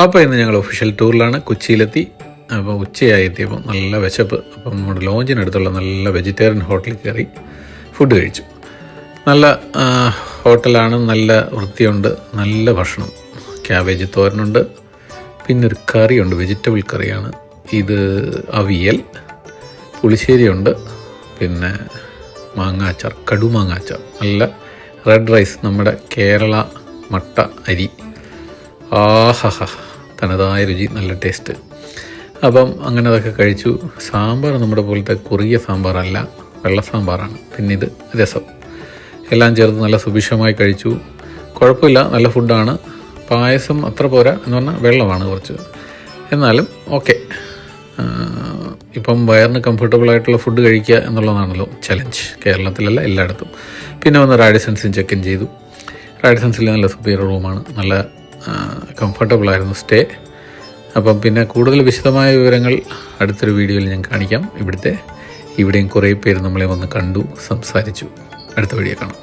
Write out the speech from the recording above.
അപ്പോൾ ഇന്ന് ഞങ്ങൾ ഒഫീഷ്യൽ ടൂറിലാണ് കൊച്ചിയിലെത്തി. അപ്പോൾ ഉച്ചയായി എത്തിയപ്പോൾ നല്ല വിശപ്പ്. അപ്പം നമ്മുടെ ലോഞ്ചിനടുത്തുള്ള നല്ല വെജിറ്റേറിയൻ ഹോട്ടലിൽ കയറി ഫുഡ് കഴിച്ചു. നല്ല ഹോട്ടലാണ്. നല്ല വൃത്തിയുണ്ട്. നല്ല ഭക്ഷണം. ക്യാബേജ് തോരനുണ്ട്. പിന്നെ ഒരു കറിയുണ്ട്. വെജിറ്റബിൾ കറിയാണ്. ഇത് അവിയൽ പുളിശ്ശേരിയുണ്ട്. പിന്നെ മാങ്ങാച്ചാർ കടുമാങ്ങാച്ചാർ. നല്ല റെഡ് റൈസ് നമ്മുടെ കേരള മട്ട അരി. ആഹഹ തനതായ രുചി നല്ല ടേസ്റ്റ് അപ്പം അങ്ങനെ അതൊക്കെ കഴിച്ചു. സാമ്പാർ നമ്മുടെ പോലത്തെ കുറിയ സാമ്പാറല്ല വെള്ള സാമ്പാറാണ്. പിന്നെ ഇത് രസം. എല്ലാം ചേർത്ത് നല്ല സുഭിക്ഷമായി കഴിച്ചു. കുഴപ്പമില്ല നല്ല ഫുഡാണ് പായസം അത്ര പോരാ എന്ന് പറഞ്ഞാൽ വെള്ളമാണ് കുറച്ച്. എന്നാലും ഓക്കെ ഇപ്പം വയറിന് കംഫർട്ടബിൾ ആയിട്ടുള്ള ഫുഡ് കഴിക്കുക എന്നുള്ളതാണല്ലോ ചലഞ്ച് കേരളത്തിലല്ല എല്ലായിടത്തും. പിന്നെ വന്ന് റാഡിസൺസും ചെക്ക് ഇൻ ചെയ്തു. റാഡിസൺസിൽ നല്ല സുപ്പീരിയർ റൂമാണ് നല്ല കംഫർട്ടബിൾ ആയിരുന്നു സ്റ്റേ അപ്പം പിന്നെ കൂടുതൽ വിശദമായ വിവരങ്ങൾ അടുത്തൊരു വീഡിയോയിൽ ഞാൻ കാണിക്കാം. ഇവിടുത്തെ ഇവിടെയും കുറേ പേര് നമ്മളെ വന്ന് കണ്ടു സംസാരിച്ചു. അടുത്ത വീഡിയോ കാണാം.